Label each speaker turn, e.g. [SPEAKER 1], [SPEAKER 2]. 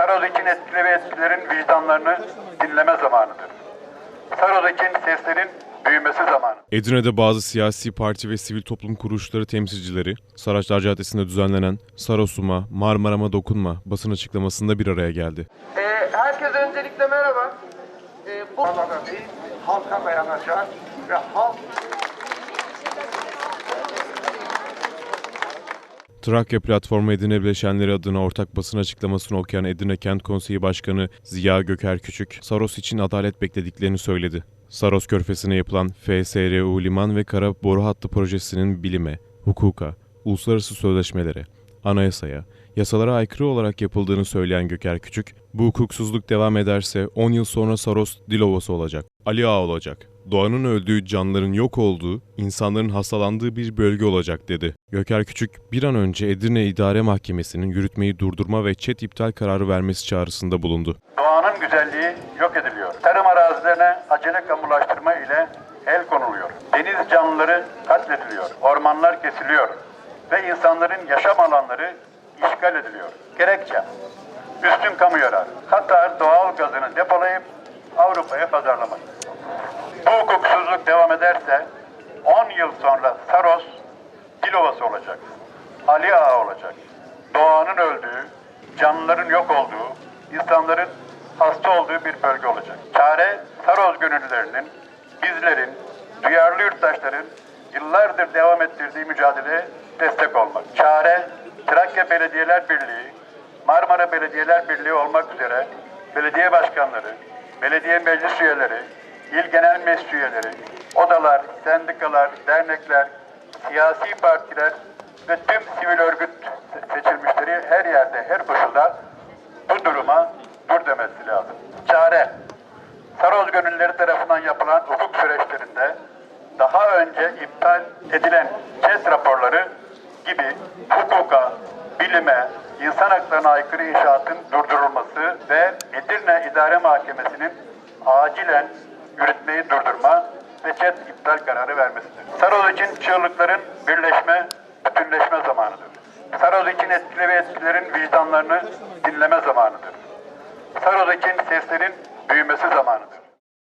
[SPEAKER 1] Sarozdak'ın etkili ve etkilerin vicdanlarını dinleme zamanıdır. Sarozdak'ın seslerin büyümesi zamanı.
[SPEAKER 2] Edirne'de bazı siyasi parti ve sivil toplum kuruluşları temsilcileri, Saraçlar Caddesi'nde düzenlenen Sarosuma, Marmara'ma dokunma basın açıklamasında bir araya geldi.
[SPEAKER 3] Ee, herkese öncelikle merhaba. Ee, bu
[SPEAKER 4] halka dayanacak ve halk
[SPEAKER 2] Trakya Platformu Edirne Bileşenleri adına ortak basın açıklamasını okuyan Edirne Kent Konseyi Başkanı Ziya Göker Küçük, Saros için adalet beklediklerini söyledi. Saros Körfezi'ne yapılan FSRU Liman ve Kara Boru Hattı projesinin bilime, hukuka, uluslararası sözleşmelere, anayasaya, yasalara aykırı olarak yapıldığını söyleyen Göker Küçük, bu hukuksuzluk devam ederse 10 yıl sonra Saros Dilovası olacak, Ali Ağa olacak. Doğanın öldüğü, canların yok olduğu, insanların hastalandığı bir bölge olacak dedi. Göker Küçük, bir an önce Edirne İdare Mahkemesi'nin yürütmeyi durdurma ve çet iptal kararı vermesi çağrısında bulundu.
[SPEAKER 1] Doğanın güzelliği yok ediliyor. Tarım arazilerine acele kamulaştırma ile el konuluyor. Deniz canlıları katlediliyor. Ormanlar kesiliyor. Ve insanların yaşam alanları işgal ediliyor. Gerekçe üstün kamu yararı. Katar doğal gazını depolayıp Avrupa'ya pazarlamak. Bu hukuksuzluk devam ederse 10 yıl sonra Saros Dilovası olacak. Ali Ağa olacak. Doğanın öldüğü, canlıların yok olduğu, insanların hasta olduğu bir bölge olacak. Çare Saros gönüllülerinin, bizlerin, duyarlı yurttaşların yıllardır devam ettirdiği mücadeleye destek olmak. Çare Trakya Belediyeler Birliği, Marmara Belediyeler Birliği olmak üzere belediye başkanları, belediye meclis üyeleri, il genel meclis üyeleri, odalar, sendikalar, dernekler, siyasi partiler ve tüm sivil örgüt seçilmişleri her yerde, her koşulda bu duruma dur demesi lazım. Çare, Saroz gönülleri tarafından yapılan hukuk süreçlerinde daha önce iptal edilen CES raporları gibi hukuka, bilime, insan haklarına aykırı inşaatın durdurulması ve Edirne İdare Mahkemesi'nin acilen yürütmeyi durdurma ve CES iptal kararı vermesidir. Saroz için çığlıkların birleşme, bütünleşme zamanıdır. Saroz için etkili ve etkilerin vicdanlarını dinleme zamanıdır. Sarozdak'ın seslerin büyümesi zamanıdır.